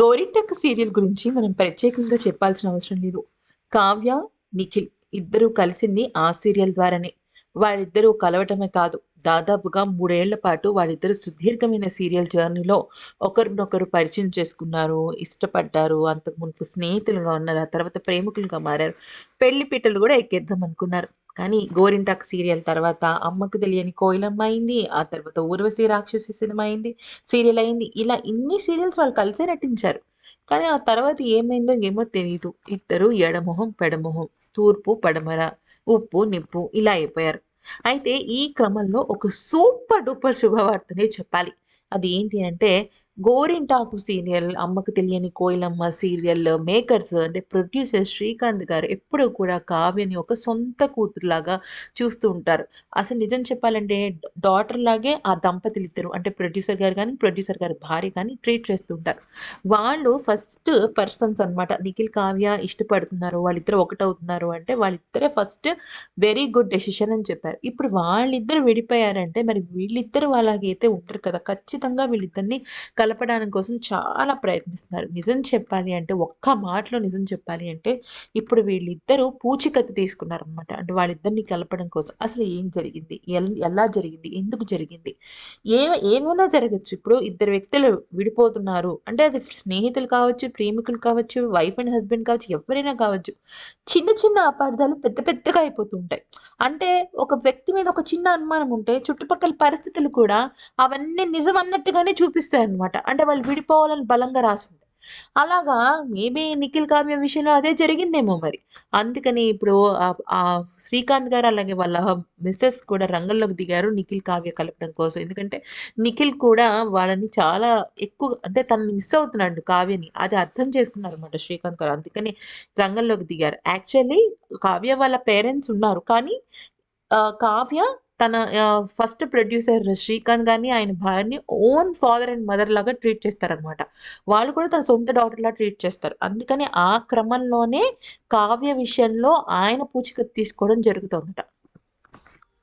గోరింటక్ serial గురించి మనం ప్రత్యేకంగా చెప్పాల్సిన అవసరం లేదు. కావ్య నిఖిల్ ఇద్దరూ కలిసింది ఆ సీరియల్ ద్వారానే. వాళ్ళిద్దరూ కలవటమే కాదు దాదాపుగా మూడేళ్ళ పాటు వాళ్ళిద్దరు సుదీర్ఘమైన సీరియల్ జర్నీలో ఒకరినొకరు పరిచయం చేసుకున్నారు ఇష్టపడ్డారు అంతకు మునుపు స్నేహితులుగా ఉన్నారు ఆ తర్వాత ప్రేమికులుగా మారారు. పెళ్ళి పీటలు కూడా ఎక్కేద్దాం అనుకున్నారు. కానీ గోరింటాక్ సీరియల్ తర్వాత అమ్మకు తెలియని కోయిలమ్మ అయింది ఆ తర్వాత ఊర్వశి రాక్షసి సినిమా అయింది సీరియల్ అయింది. ఇలా ఇన్ని సీరియల్స్ వాళ్ళు కలిసే నటించారు. కానీ ఆ తర్వాత ఏమైందో ఏమో తెలియదు ఇద్దరు ఎడమొహం పెడమొహం తూర్పు పడమర ఉప్పు నిప్పు ఇలా అయిపోయారు. అయితే ఈ క్రమంలో ఒక సూపర్ డూపర్ శుభవార్తనే చెప్పాలి. అది ఏంటి అంటే గోరింటాకు సీరియల్ అమ్మకు తెలియని కోయిలమ్మ సీరియల్ మేకర్స్ అంటే ప్రొడ్యూసర్ శ్రీకాంత్ గారు ఎప్పుడూ కూడా కావ్యని ఒక సొంత కూతురులాగా చూస్తూ ఉంటారు. అసలు నిజం చెప్పాలంటే డాటర్ లాగే ఆ దంపతులు ఇద్దరు అంటే ప్రొడ్యూసర్ గారు కానీ ప్రొడ్యూసర్ గారి భార్య కానీ ట్రీట్ చేస్తూ ఉంటారు. వాళ్ళు ఫస్ట్ పర్సన్స్ అన్నమాట. నిఖిల్ కావ్య ఇష్టపడుతున్నారు వాళ్ళిద్దరు ఒకటవుతున్నారు అంటే వాళ్ళిద్దరే ఫస్ట్ వెరీ గుడ్ డెసిషన్ అని చెప్పారు. ఇప్పుడు వాళ్ళిద్దరు విడిపోయారంటే మరి వీళ్ళిద్దరు వాళ్ళకైతే ఉంటారు కదా ఖచ్చితంగా వీళ్ళిద్దరిని కలపడానికి కోసం చాలా ప్రయత్నిస్తున్నారు. నిజం చెప్పాలి అంటే ఒక్క మాటలో నిజం చెప్పాలి అంటే ఇప్పుడు వీళ్ళిద్దరూ పూచికత్తు తీసుకున్నారు అనమాట అంటే వాళ్ళిద్దరిని కలపడం కోసం. అసలు ఏం జరిగింది? ఎలా జరిగింది? ఎందుకు జరిగింది? ఏ ఏమైనా జరగచ్చు. ఇప్పుడు ఇద్దరు వ్యక్తులు విడిపోతున్నారు. అంటే అది స్నేహితులు కావచ్చు ప్రేమికులు కావచ్చు వైఫ్ అండ్ హస్బెండ్ కావచ్చు ఎవరైనా కావచ్చు. చిన్న చిన్న అపార్థాలు పెద్ద పెద్దగా అయిపోతుంటాయి అంటే ఒక వ్యక్తి మీద ఒక చిన్న అనుమానం ఉంటే చుట్టుపక్కల పరిస్థితులు కూడా అవన్నీ నిజం అన్నట్టుగానే చూపిస్తాయి అనమాట అంటే వాళ్ళు విడిపోవాలని బలంగా రాసి అలాగా మేబీ నిఖిల్ కావ్య విషయంలో అదే జరిగిందేమో మరి. అందుకని ఇప్పుడు ఆ- శ్రీకాంత్ గారు అలాగే వాళ్ళ మిస్సెస్ కూడా రంగంలోకి దిగారు నిఖిల్ కావ్య కలపడం కోసం. ఎందుకంటే నిఖిల్ కూడా వాళ్ళని చాలా ఎక్కువ అంటే తనని మిస్ అవుతున్నాడు కావ్యని. అది అర్థం చేసుకున్నారు అనమాట శ్రీకాంత్ గారు. అందుకని రంగంలోకి దిగారు. యాక్చువల్లీ కావ్య వాళ్ళ పేరెంట్స్ ఉన్నారు. కానీ కావ్య తన ఫస్ట్ ప్రొడ్యూసర్ శ్రీకాంత్ గారిని ఆయన భార్యని ఓన్ ఫాదర్ అండ్ మదర్ లాగా ట్రీట్ చేస్తారనమాట వాళ్ళు కూడా తన సొంత డాటర్లా ట్రీట్ చేస్తారు. అందుకని ఆ క్రమంలోనే కావ్య విషయంలో ఆయన పూచికత్తు తీసుకోవడం జరుగుతుందట.